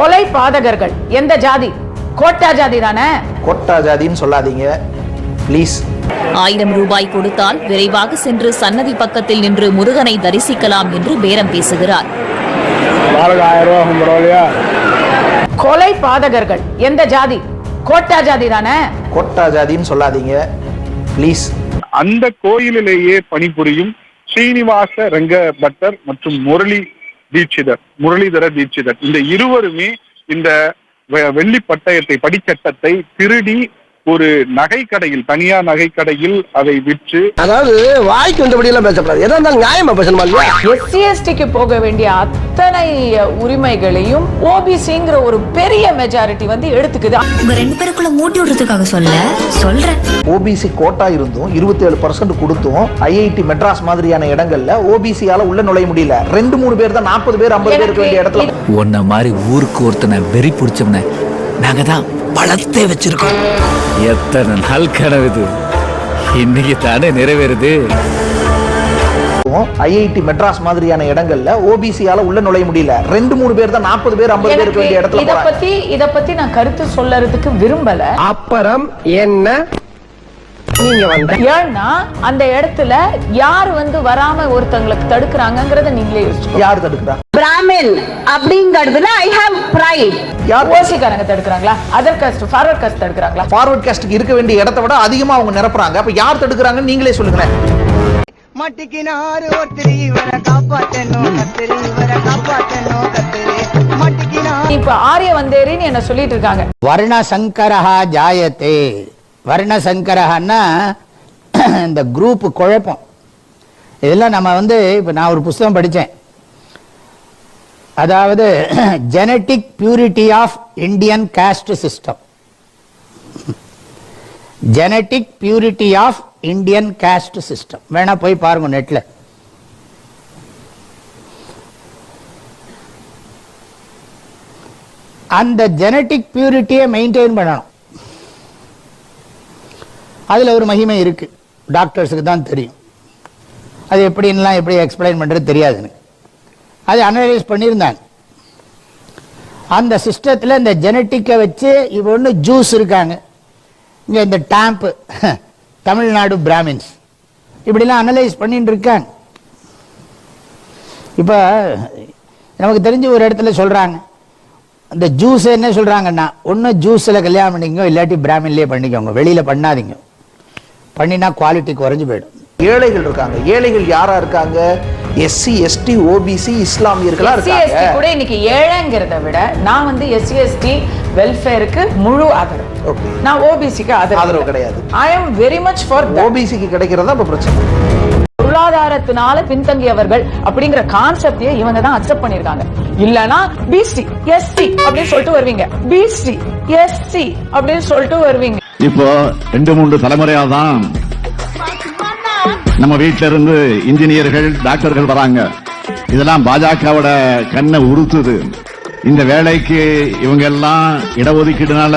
கொலை பாதகர்கள். எந்த ஜாதி? கோட்டா ஜாதி தானே? கொட்டா ஜாதின்னு சொல்லாதீங்க. ப்ளீஸ் ஆயிரம் ரூபாய் கொடுத்தால் விரைவாக சென்று சன்னதி பக்கத்தில் நின்று முருகனை தரிசிக்கலாம் என்று பேரம் பேசுகிறார். கொலை பாதகர்கள். எந்த ஜாதி? கோட்டா ஜாதி தானே? கொட்டா ஜாதின்னு சொல்லாதீங்க. ப்ளீஸ் அந்த கோயிலிலேயே பணிபுரியும் ஸ்ரீனிவாச ரங்க பட்டர் மற்றும் முரளி தீட்சிதர் முரளிதர தீட்சிதர். இந்த இருவருமே இந்த வெ- வெள்ளி பட்டயத்தை படிச்சட்டத்தை திருடி ஒரு நகைக்கடையில் தனியார் நகைக்கடையில் அதை விற்று அதாவது வாய்க்கு வந்தபடி எல்லாம் பேசக்கூடாது எதா இருந்தாலும் நியாயமா பேசணுமா இல்லையா? எஸ்சி எஸ்டிக்கு போக வேண்டிய அத்தனை உரிமைகளையும் ஓபிசிங்கிற ஒரு பெரிய மெஜாரிட்டி வந்து எடுத்துக்குது. உங்க ரெண்டு பேருக்குள்ள மூட்டி விடுறதுக்காக சொல்ல சொல்றேன். ஓபிசி கோட்டா இருந்தும் இருபத்தி ஏழு பர்சன்ட் கொடுத்தும் ஐஐடி மெட்ராஸ் மாதிரியான இடங்கள்ல ஓபிசியால உள்ள நுழைய முடியல. ரெண்டு மூணு பேர் தான் நாற்பது பேர் ஐம்பது பேர் இருக்க வேண்டிய இடத்துல. உன்ன மாதிரி ஊருக்கு ஒருத்தனை வெறி பிடிச்சவன நாங்க தான் பழத்தே வச்சிருக்கோம். எத்தனை நாள் கனவு இது? இன்னைக்கு தானே நிறைவேறுது. ஐஐடி மெட்ராஸ் மாதிரியான இடங்கள்ல ஓபிசியால உள்ள நுழைய முடியல. ரெண்டு மூணு பேர் தான் நாற்பது பேர் ஐம்பது பேர் இருக்க வேண்டிய இடத்துல இத. பத்தி இத பத்தி நான் கருத்து சொல்லறதுக்கு விரும்பல. அப்புறம் என்ன? நீங்க வந்த ஏன்னா அந்த இடத்துல யார் வந்து வராம ஒருத்தங்களுக்கு தடுக்கிறாங்கங்கறத நீங்களே யார் தடுக்கிறா? பிராமின் அப்படிங்கிறதுல ஐ ஹாவ் ப்ரைட் யார் ஓசிக்காரங்க தடுக்கிறாங்களா? அதர் காஸ்ட் ஃபார்வர்ட் காஸ்ட் தடுக்கிறாங்களா? ஃபார்வர்ட் காஸ்டுக்கு இருக்க வேண்டிய இடத்தை விட அதிகமா அவங்க நிரப்புறாங்க. அப்ப யார் தடுக்கிறாங்கன்னு நீங்களே சொல்லுங்களேன். மட்டிக்கினாரு ஒருத்தர் இவரை காப்பாத்தணும் கத்திரி இவரை காப்பாத்தணும் கத்திரி. மட்டிக்கினாரு இப்ப ஆரிய வந்தேரின்னு என்ன சொல்லிட்டு இருக்காங்க. வர்ண சங்கரஹா ஜாயத்தே. வர்ண சங்கரஹன்னா இந்த குரூப் குழப்பம். இதெல்லாம் நம்ம வந்து இப்போ நான் ஒரு புஸ்தகம் படித்தேன் அதாவது genetic purity of Indian caste system genetic purity of Indian caste system வேணா போய் பாருங்க நெட்ல அந்த ஜெனட்டிக் பியூரிட்டியை மெயின்டைன் பண்ணணும். அதில் ஒரு மகிமை இருக்கு. டாக்டர்ஸுக்கு தான் தெரியும். அது எப்படின்லாம் எப்படி எக்ஸ்பிளைன் பண்ணுறது தெரியாது எனக்கு அது அனலைஸ் பண்ணியிருந்தாங்க அந்த சிஸ்டத்தில் இந்த ஜெனட்டிக்கை வச்சு இப்போ ஒன்று ஜூஸ் இருக்காங்க. இங்கே இந்த டேம்ப்பு தமிழ்நாடு பிராமின்ஸ் இப்படிலாம் அனலைஸ் பண்ணிட்டு இருக்காங்க. இப்போ நமக்கு தெரிஞ்ச ஒரு இடத்துல சொல்கிறாங்க அந்த ஜூஸ் என்ன சொல்கிறாங்கன்னா ஒன்று ஜூஸில் கல்யாணம் பண்ணிக்கோ இல்லாட்டி பிராமின்லேயே பண்ணிக்கோங்க. வெளியில் பண்ணாதீங்க. பண்ணினா குவாலிட்டி குறைஞ்சி போயிடும். ஏழைகள் இருக்காங்க. ஏழைகள் யாரா இருக்காங்க? எஸ்சி எஸ்டி ஓபிசி இஸ்லாமியர்களா எஸ்டி இருக்காங்க. கூட இன்னைக்கு ஏழைங்கிறத விட நான் வந்து எஸ்சி எஸ்டி வெல்ஃபேருக்கு முழு ஆதரவு. நான் ஓபிசிக்கு ஆதரவு ஆதரவு கிடையாது. I am very much for ஓபிசிக்கு கிடைக்கிறதா இப்ப பிரச்சனை? பொருளாதாரத்தினால பின்தங்கியவர்கள் அப்படிங்கிற கான்செப்டே இவங்க தான் அக்செப்ட் பண்ணிருக்காங்க இல்லனா பிசி எஸ்சி அப்படின்னு சொல்லிட்டு வருவீங்க. பிசி எஸ்சி அப்படின்னு சொல்லிட்டு வருவீங்க. இப்போ ரெண்டு மூன்று தலைமுறையா தான் நம்ம வீட்ல இருந்து இன்ஜினியர்கள் டாக்டர்கள் வராங்க. இதெல்லாம் பாஜகவோட கண்ணை உறுத்துது. இந்த வேலைக்கு இவங்க எல்லாம் இடஒதுக்கீடுனால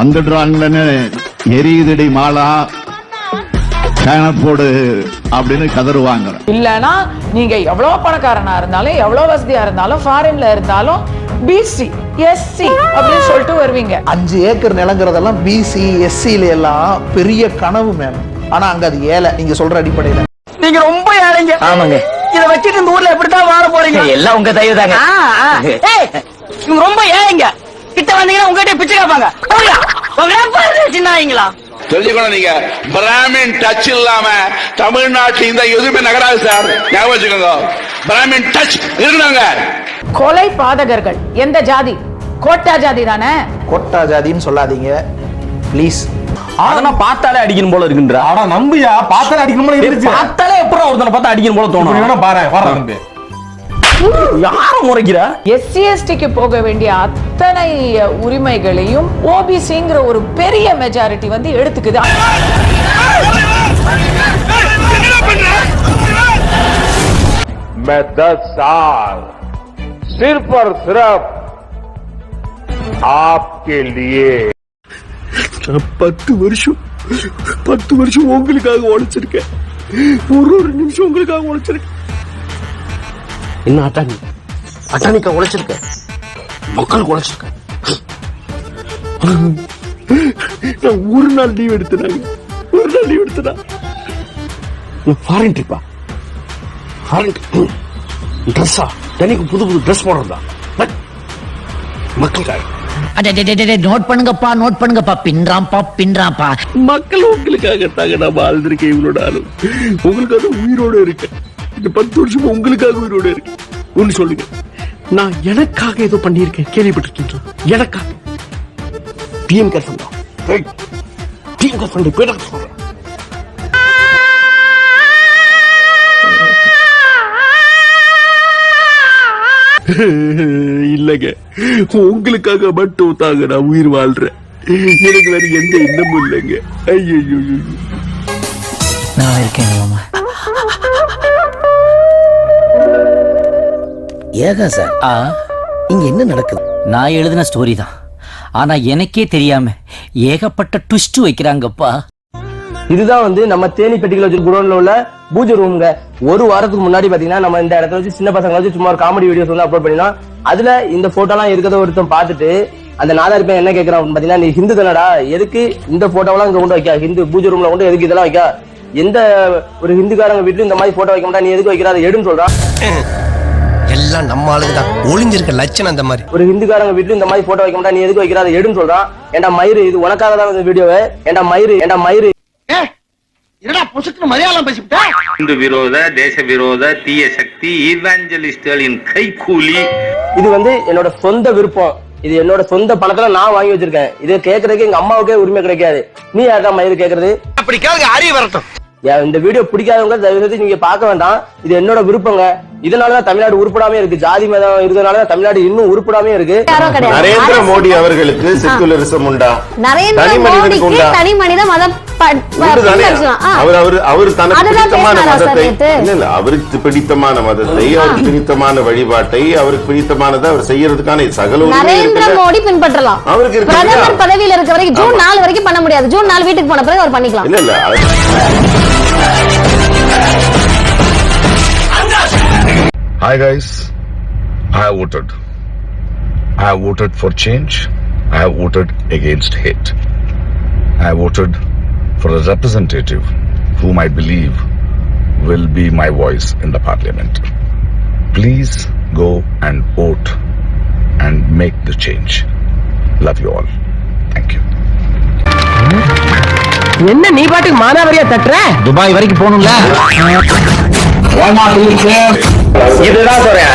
வந்துடுறாங்கன்னு எரியுதடி மாலா போடு அப்படின்னு கதறுவாங்க. இல்லனா நீங்க எவ்வளவு பணக்காரனா இருந்தாலும் எவ்வளவு வசதியா இருந்தாலும் ஃபாரின்ல இருந்தாலும் பிசி எஸ்சி அப்படின்னு சொல்லிட்டு வருவீங்க. அஞ்சு ஏக்கர் நிலங்கிறதெல்லாம் பிசி எஸ்சில எல்லாம் பெரிய கனவு மேம். ஆனா அங்க அது ஏழை நீங்க சொல்ற அடிப்படையில. நீங்க ரொம்ப ஏழைங்க. ஆமாங்க. இத வச்சுட்டு இந்த ஊர்ல எப்படித்தான் வாழ போறீங்க? எல்லாம் உங்க தயவு தாங்க. இவங்க ரொம்ப ஏழைங்க. கிட்ட வந்தீங்கன்னா உங்ககிட்ட பிச்சை கேட்பாங்க. சின்னாங்களா தெரிஞ்சுக்கணும் நீங்க. பிராமின் டச் இல்லாம தமிழ்நாட்டுல இந்த எதுவுமே நகராது சார் ஞாபகம் வச்சுக்கோங்க. பிராமின் டச் இருக்கணுங்க கொலை பாதகர்கள். எந்த ஜாதி? கோட்டா ஜாதி தானே? கொட்டா ஜாதின்னு சொல்லாதீங்க. ப்ளீஸ் அதெல்லாம் பார்த்தாலே அடிக்கணும் போல இருக்குன்றா ஆனா நம்பியா பார்த்தாலே அடிக்கணும் போல இருந்துச்சு பார்த்தாலே எப்பறம் ஒருத்தனை பார்த்தா அடிக்கணும் போல இப்படி தோணும் வேணா பாரு வர தம்பி யார முறைக்கிறா எஸ்சி எஸ்டிக்கு போக வேண்டிய அத்தனை உரிமைகளையும் ஓபிசிங்கிற ஒரு பெரிய மெஜாரிட்டி வந்து எடுத்துக்குது मैं दस साल सिर्फ और सिर्फ आपके लिए பத்து வருஷம் பத்து வருஷம் உங்களுக்காக உழைச்சிருக்கேன். ஒரு ஒரு நிமிஷம் உங்களுக்காக உழைச்சிருக்கேன். என்ன அட்டானி அட்டானிக்கா உழைச்சிருக்க? மக்கள் குறைச்சிருக்கேன் நான் ஒரு நாள் லீவ் எடுத்துனாங்க ஒரு நாள் லீவ் எடுத்துனா ஃபாரின் ட்ரிப்பா ஃபாரின் ட்ரெஸ்ஸா எனக்கு புது புது ட்ரெஸ் போடுறதா? மக்களுக்காக. நோட் பண்ணுங்கப்பா நோட் பண்ணுங்கப்பா. பின்றாம்பா பின்றாம்பா மக்கள் உங்களுக்காகத்தாங்க நான் வாழ்ந்திருக்கேன் இவ்வளவு நாளும் உங்களுக்காக உயிரோட இருக்கேன். இந்த பத்து வருஷம் உங்களுக்காக உயிரோட இருக்கேன். ஒன்னு சொல்லுங்க. நான் எனக்காக ஏதோ பண்ணியிருக்கேன். கேள்விப்பட்டிருக்கீங்க எனக்காக. டிஎம் கேர் தான் டிஎம் கேர் ஃபண்ட் இல்லங்க. உங்களுக்காக மட்டும் தாங்க நான் உயிர் வாழ்றேன். எனக்கு வேற எந்த எண்ணமும் இல்லைங்க. ஐயோ நான் இருக்கேன் மாமா. ஏகா சார் ஆ? இங்க என்ன நடக்குது? நான் எழுதின ஸ்டோரி தான். ஆனா எனக்கே தெரியாம ஏகப்பட்ட ட்விஸ்ட் வைக்கிறாங்கப்பா. இதுதான் வந்து நம்ம தேனி பெட்டிகள் வச்சு குடோன்ல உள்ள பூஜை ரூம்ங்க ஒரு வாரத்துக்கு முன்னாடி பாத்தீங்கன்னா நம்ம இந்த இடத்துல வச்சு சின்ன பசங்க வச்சு சும்மா ஒரு காமெடி வீடியோஸ் வந்து அப்லோட் பண்ணினா அதுல இந்த போட்டோலாம் இருக்கிறத ஒருத்தன் பார்த்துட்டு அந்த நாதாரி பையன் என்ன கேக்குறான் அப்படின்னு பாத்தீங்கன்னா நீ ஹிந்து தானடா? எதுக்கு இந்த போட்டோவெல்லாம் இங்க கொண்டு வைக்க? ஹிந்து பூஜை ரூம்ல கொண்டு எதுக்கு இதெல்லாம் வைக்க? எந்த ஒரு ஹிந்துக்காரங்க வீட்டுல இந்த மாதிரி போட்டோ வைக்க மாட்டா? நீ எதுக்கு வைக்கிற? அதை எடுன்னு சொல்றான் எல்லாம் நம்ம ஆளுங்க தான் ஒளிஞ்சிருக்க லட்சணம் அந்த மாதிரி. ஒரு ஹிந்துக்காரங்க வீட்டுல இந்த மாதிரி போட்டோ வைக்க மாட்டா? நீ எதுக்கு வைக்கிற? அதை எடுன்னு சொல்றான் ஏன்டா மயிறு இது உனக்காக தான் இந்த வீடியோவை ஏன்டா மயிறு ஏன்டா மயிறு? என்னடா பொசுக்கு மலையாளம் பேசிவிட்டா? இந்து விரோத தேச விரோத தீய சக்தி ஈவாஞ்சலிஸ்டுகளின் கைக்கூலி இது வந்து என்னோட சொந்த விருப்பம். இது என்னோட சொந்த பணத்துல நான் வாங்கி வச்சிருக்கேன். இது கேக்குறதுக்கு எங்க அம்மாவுக்கே உரிமை கிடைக்காது. நீ யாரா மயிறு கேக்குறது? அப்படி கேளுங்க அறிய வரட்டும். இந்த வீடியோ பிடிக்காதவங்க தயவு நீங்க பார்க்க வேண்டாம். இது என்னோட விருப்பங்க. இதனாலதான் தமிழ்நாடு உருப்படாமே இருக்கு. ஜாதி மதம் இருக்கிறதுனாலதான் தமிழ்நாடு இன்னும் உருப்படாமே இருக்கு. நரேந்திர மோடி அவர்களுக்கு செக்குலரிசம் உண்டா? நரேந்திர மோடிக்கு தனி மனித மதம். அவர் அவர் அவர் தனக்கு பிடித்தமான மதத்தை? இல்ல இல்ல அவருக்கு பிடித்தமான மதத்தை அவருக்கு பிடித்தமான வழிபாட்டை அவருக்கு பிடித்தமானதை அவர் செய்யறதுக்கான சகல நரேந்திர? மோடி பின்பற்றலாம் அவருக்கு இருக்கு பிரதமர்? பதவியில இருக்க வரைக்கும் ஜூன். நாலு வரைக்கும் பண்ண முடியாது ஜூன் நாலு வீட்டுக்கு போன பிறகு அவர் பண்ணிக்கலாம் இல்ல இல்ல Hi guys, I have voted. I have voted for change. I have voted against hate. I have voted for a representative whom I believe will be my voice in the parliament. Please go and vote and make the change. Love you all. Thank you. என்ன நீ பாட்டுக்கு மானாவரியா தட்டுற Dubai வரைக்கும் போகணும்ல இதுதான் சொல்றேன்.